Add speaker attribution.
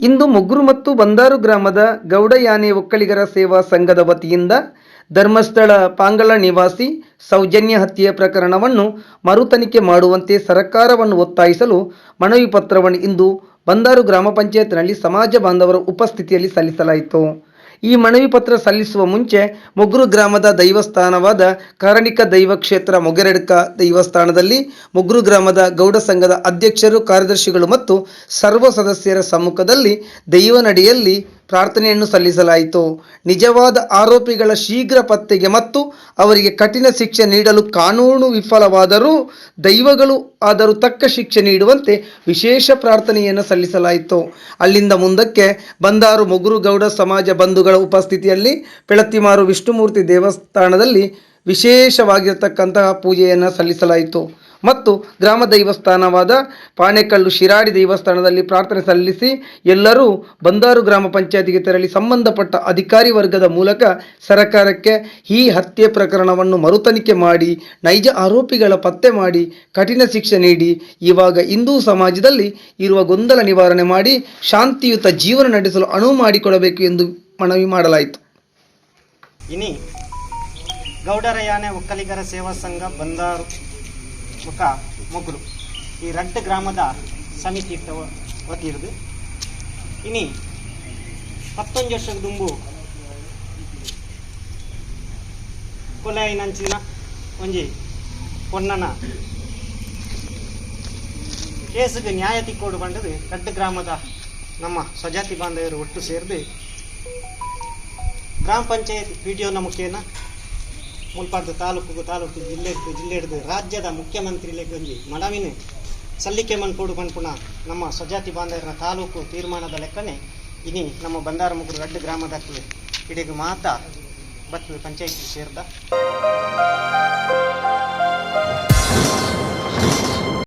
Speaker 1: ಇಂದು ಮುಗ್ರು ಮತ್ತು ಬಂದಾರು ಗ್ರಾಮದ ಗೌಡಯಾನೆ ಒಕ್ಕಲಿಗರ ಸೇವಾ ಸಂಘದ ವತಿಯಿಂದ ಧರ್ಮಸ್ಥಳ ಪಾಂಗಳ ನಿವಾಸಿ ಸೌಜನ್ಯ ಹತ್ಯೆ ಪ್ರಕರಣವನ್ನು ಮರುತನಿಖೆ ಮಾಡುವಂತೆ ಸರ್ಕಾರವನ್ನು ಒತ್ತಾಯಿಸಲು ಮನವಿ ಪತ್ರವನ್ನು ಇಂದು ಬಂದಾರು ಗ್ರಾಮ ಪಂಚಾಯತ್ನಲ್ಲಿ ಸಮಾಜ ಬಾಂಧವರ ಉಪಸ್ಥಿತಿಯಲ್ಲಿ ಸಲ್ಲಿಸಲಾಯಿತು. ಈ ಮನವಿ ಪತ್ರ ಸಲ್ಲಿಸುವ ಮುಂಚೆ ಮುಗ್ರು ಗ್ರಾಮದ ದೈವಸ್ಥಾನವಾದ ಕಾರಣಿಕ ದೈವ ಕ್ಷೇತ್ರ ಮೊಗೆರಡ್ಕ ದೈವಸ್ಥಾನದಲ್ಲಿ ಮುಗ್ರು ಗ್ರಾಮದ ಗೌಡ ಸಂಘದ ಅಧ್ಯಕ್ಷರು, ಕಾರ್ಯದರ್ಶಿಗಳು ಮತ್ತು ಸರ್ವ ಸದಸ್ಯರ ಸಮ್ಮುಖದಲ್ಲಿ ದೈವನಡಿಯಲ್ಲಿ ಪ್ರಾರ್ಥನೆಯನ್ನು ಸಲ್ಲಿಸಲಾಯಿತು. ನಿಜವಾದ ಆರೋಪಿಗಳ ಶೀಘ್ರ ಪತ್ತೆಗೆ ಮತ್ತು ಅವರಿಗೆ ಕಠಿಣ ಶಿಕ್ಷೆ ನೀಡಲು ಕಾನೂನು ವಿಫಲವಾದರೂ ದೈವಗಳು ಆದರೂ ತಕ್ಕ ಶಿಕ್ಷೆ ನೀಡುವಂತೆ ವಿಶೇಷ ಪ್ರಾರ್ಥನೆಯನ್ನು ಸಲ್ಲಿಸಲಾಯಿತು. ಅಲ್ಲಿಂದ ಮುಂದಕ್ಕೆ ಬಂದಾರು ಮುಗುರುಗೌಡ ಸಮಾಜ ಬಂಧುಗಳ ಉಪಸ್ಥಿತಿಯಲ್ಲಿ ಪೆಳತ್ತಿಮಾರು ವಿಷ್ಣುಮೂರ್ತಿ ದೇವಸ್ಥಾನದಲ್ಲಿ ವಿಶೇಷವಾಗಿರತಕ್ಕಂತಹ ಪೂಜೆಯನ್ನು ಸಲ್ಲಿಸಲಾಯಿತು. ಮತ್ತು ಗ್ರಾಮ ದೈವಸ್ಥಾನವಾದ ಪಾಣೆಕಲ್ಲು ಶಿರಾಡಿ ದೇವಸ್ಥಾನದಲ್ಲಿ ಪ್ರಾರ್ಥನೆ ಸಲ್ಲಿಸಿ ಎಲ್ಲರೂ ಬಂದಾರು ಗ್ರಾಮ ಪಂಚಾಯತಿಗೆ ತೆರಳಿ ಸಂಬಂಧಪಟ್ಟ ಅಧಿಕಾರಿ ವರ್ಗದ ಮೂಲಕ ಸರ್ಕಾರಕ್ಕೆ ಈ ಹತ್ಯೆ ಪ್ರಕರಣವನ್ನು ಮರುತನಿಖೆ ಮಾಡಿ, ನೈಜ ಆರೋಪಿಗಳ ಪತ್ತೆ ಮಾಡಿ, ಕಠಿಣ ಶಿಕ್ಷೆ ನೀಡಿ, ಇವಾಗ ಹಿಂದೂ ಸಮಾಜದಲ್ಲಿ ಇರುವ ಗೊಂದಲ ನಿವಾರಣೆ ಮಾಡಿ, ಶಾಂತಿಯುತ ಜೀವನ ನಡೆಸಲು ಅನುವು ಮಾಡಿಕೊಡಬೇಕು ಎಂದು ಮನವಿ ಮಾಡಲಾಯಿತು.
Speaker 2: ಇನಿ ಗೌಡರ ಯಾನೆ ಒಕ್ಕಲಿಗರ ಸೇವಾ ಸಂಘ ಬಂದಾರು ಮುಖ ಮೊಗ್ಲು ಈ ರಡ್ಡ ಗ್ರಾಮದ ಸಮಿತಿ ವತಿರ್ದು ಇನಿ ಹತ್ತೊಂದು ವರ್ಷದ ದುಂಬು ಕೊಲೆ ನಂಚಿನ ಒಂಜಿ ಪೊನ್ನನ ಕೇಸಿಗೆ ನ್ಯಾಯ ತಿಕ್ಕೋಡು ಬಂಡದು ರಡ್ಡ ಗ್ರಾಮದ ನಮ್ಮ ಸ್ವಜಾತಿ ಬಾಂಧವರು ಒಟ್ಟು ಸೇರಿದು ಗ್ರಾಮ ಪಂಚಾಯತ್ ಪಿ ಡಿ ಒನ ಮುಖೇನ ಮುಲ್ಪಾಡ್ದು ತಾಲೂಕು ತಾಲೂಕು ಜಿಲ್ಲೆ ಜಿಲ್ಲೆ ಹಿಡಿದು ರಾಜ್ಯದ ಮುಖ್ಯಮಂತ್ರಿ ಒಂಜಿ ಮನವಿನ ಸಲ್ಲಿಕೆ ಮನ್ಪುಡು ಪನ್ಪುಣ ನಮ್ಮ ಸ್ವಜಾತಿ ಬಾಂಧವರ ತಾಲೂಕು ತೀರ್ಮಾನದ ಲೆಕ್ಕನೆ ಇನಿ ನಮ್ಮ ಬಂದಾರ ಮುಗುರು ಗಡ್ಡ ಗ್ರಾಮದ ಇಡೆಗೆ ಮಾತ ಬತ್ತು ಪಂಚಾಯತ್ ಸೇರ್ದ.